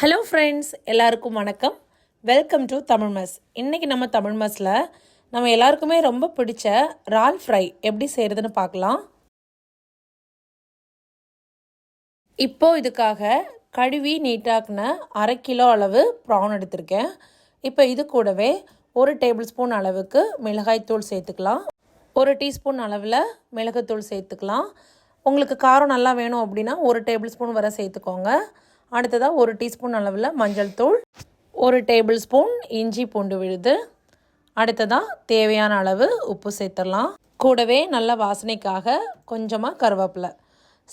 Hello friends எல்லாருக்கும் வணக்கம். Welcome to Tamil மஸ் இன்றைக்கி நம்ம தமிழ் மஸில் நம்ம எல்லாருக்குமே ரொம்ப பிடிச்ச ரால் ஃப்ரை எப்படி செய்கிறதுன்னு பார்க்கலாம். இப்போது இதுக்காக கழுவி நீட்டாக்குன அரை கிலோ அளவு ப்ரான் எடுத்திருக்கேன். இப்போ இது கூடவே ஒரு டேபிள் ஸ்பூன் அளவுக்கு மிளகாய்த்தூள் சேர்த்துக்கலாம். ஒரு டீஸ்பூன் அளவில் மிளகுத்தூள் சேர்த்துக்கலாம். உங்களுக்கு காரம் நல்லா வேணும் அப்படின்னா ஒரு டேபிள் ஸ்பூன் வரை சேர்த்துக்கோங்க. அடுத்ததாக ஒரு டீஸ்பூன் அளவில் மஞ்சள் தூள் ஒரு டேபிள் ஸ்பூன் இஞ்சி பூண்டு விழுது. அடுத்ததாக தேவையான அளவு உப்பு சேர்த்துடலாம். கூடவே நல்ல வாசனைக்காக கொஞ்சமாக கருவேப்பிலை.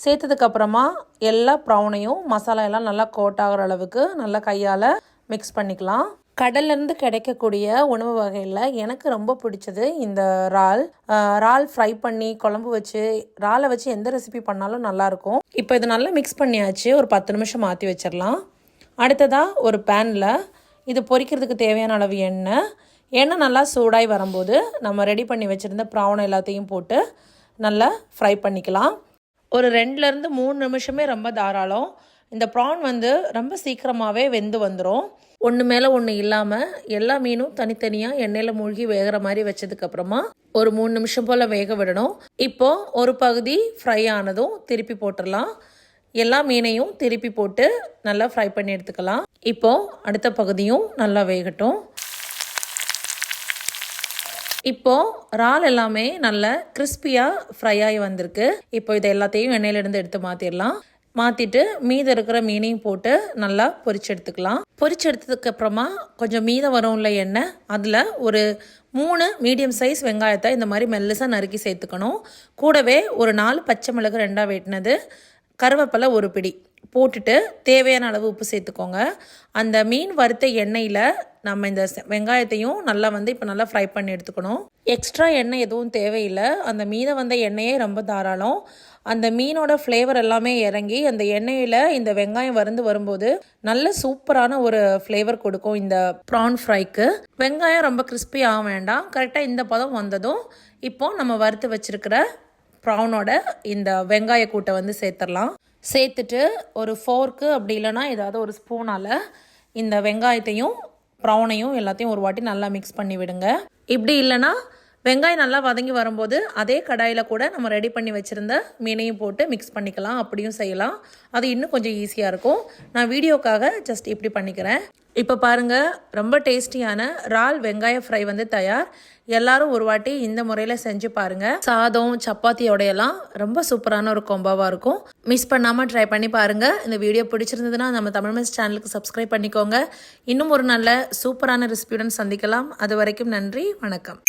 சேர்த்ததுக்கப்புறமா எல்லா ப்ரௌனையும் மசாலா எல்லாம் நல்லா கோட் ஆகிற அளவுக்கு நல்லா கையால் மிக்ஸ் பண்ணிக்கலாம். கடல்லேருந்து கிடைக்கக்கூடிய உணவு வகையில் எனக்கு ரொம்ப பிடிச்சது இந்த இறால். இறால் ஃப்ரை பண்ணி குழம்பு வச்சு இறாலை வச்சு எந்த ரெசிபி பண்ணாலும் நல்லாயிருக்கும். இப்போ இது நல்லா மிக்ஸ் பண்ணியாச்சு. ஒரு பத்து நிமிஷம் மாற்றி வச்சிடலாம். அடுத்ததாக ஒரு பேனில் இது பொரிக்கிறதுக்கு தேவையான அளவு எண்ணெய். எண்ணெய் நல்லா சூடாகி வரும்போது நம்ம ரெடி பண்ணி வச்சுருந்த ப்ராவனை எல்லாத்தையும் போட்டு நல்லா ஃப்ரை பண்ணிக்கலாம். ஒரு ரெண்டுலேருந்து மூணு நிமிஷமே ரொம்ப தாராளம். இந்த ப்ரான் வந்து ரொம்ப சீக்கிரமாகவே வெந்து வந்துடும் ஒன்று மேலே ஒன்று இல்லாமல் எல்லா மீனும் தனித்தனியாக எண்ணெயில் மூழ்கி வேகிற மாதிரி வச்சதுக்கப்புறமா ஒரு மூணு நிமிஷம் போல் வேக விடணும். இப்போது ஒரு பகுதி ஃப்ரை ஆனதும் திருப்பி போட்டுடலாம். எல்லா மீனையும் திருப்பி போட்டு நல்லா ஃப்ரை பண்ணி எடுத்துக்கலாம். இப்போது அடுத்த பகுதியும் நல்லா வேகட்டும். இப்போது இறால் எல்லாமே நல்ல கிறிஸ்பியாக ஃப்ரை ஆகி வந்திருக்கு. இப்போ இதை எல்லாத்தையும் எண்ணெயிலேருந்து எடுத்து மாற்றிடலாம் மாற்றிட்டு மீதம் இருக்கிற மீனையும் போட்டு நல்லா பொரிச்சு எடுத்துக்கலாம் பொரிச்சு எடுத்ததுக்கப்புறமா கொஞ்சம் மீதம் வரும்ல எண்ணெய் அதில் ஒரு மூணு மீடியம் சைஸ் வெங்காயத்தை இந்த மாதிரி மெல்லுசாக நறுக்கி சேர்த்துக்கணும். கூடவே ஒரு நாலு பச்சை மிளகு ரெண்டாக வெட்டினது கருவேப்பிலை ஒரு பிடி. போட்டுட்டு தேவையான அளவு உப்பு சேர்த்துக்கோங்க. அந்த மீன் வறுத்த எண்ணெயில் நம்ம இந்த வெங்காயத்தையும் நல்லா வந்து இப்போ நல்லா ஃப்ரை பண்ணி எடுத்துக்கணும். எக்ஸ்ட்ரா எண்ணெய் எதுவும் தேவையில்லை. அந்த மீனை வந்த எண்ணெயே ரொம்ப தாராளம். அந்த மீனோட ஃப்ளேவர் எல்லாமே இறங்கி அந்த எண்ணெயில் இந்த வெங்காயம் வருந்து வரும்போது நல்ல சூப்பரான ஒரு ஃப்ளேவர் கொடுக்கும் இந்த ப்ரான் ஃப்ரைக்கு வெங்காயம் ரொம்ப கிறிஸ்பி ஆக வேண்டாம். கரெக்டாக இந்த பதம் வந்ததும் இப்போ நம்ம வறுத்து வச்சுருக்கிற ப்ரானோட இந்த வெங்காய கூட்டை வந்து சேர்த்துடலாம். சேர்த்துட்டு ஒரு ஃபோர்க்கு அப்படி இல்லைன்னா ஏதாவது ஒரு ஸ்பூனால் இந்த வெங்காயத்தையும் ப்ரௌனையும் எல்லாத்தையும் ஒரு வாட்டி நல்லா மிக்ஸ் பண்ணி விடுங்க. இப்படி இல்லைன்னா வெங்காயம் நல்லா வதங்கி வரும்போது அதே கடாயில் கூட நம்ம ரெடி பண்ணி வச்சுருந்த மீனையும் போட்டு மிக்ஸ் பண்ணிக்கலாம் அப்படியும் செய்யலாம். அது இன்னும் கொஞ்சம் ஈஸியாக இருக்கும். நான் வீடியோக்காக ஜஸ்ட் இப்படி பண்ணிக்கிறேன். இப்போ பாருங்கள் ரொம்ப டேஸ்டியான இறால் வெங்காய ஃப்ரை வந்து தயார். எல்லாரும் ஒரு வாட்டி இந்த முறையில் செஞ்சு பாருங்கள் சாதம் சப்பாத்தியோடையெல்லாம் ரொம்ப சூப்பரான ஒரு கொம்பாவாக இருக்கும். மிஸ் பண்ணாமல் ட்ரை பண்ணி பாருங்கள் இந்த வீடியோ பிடிச்சிருந்ததுன்னா நம்ம தமிழ் மிஸ் சேனலுக்கு சப்ஸ்கிரைப் பண்ணிக்கோங்க. இன்னும் ஒரு நல்ல சூப்பரான ரெசிபியுடன் சந்திக்கலாம். அது வரைக்கும் நன்றி வணக்கம்.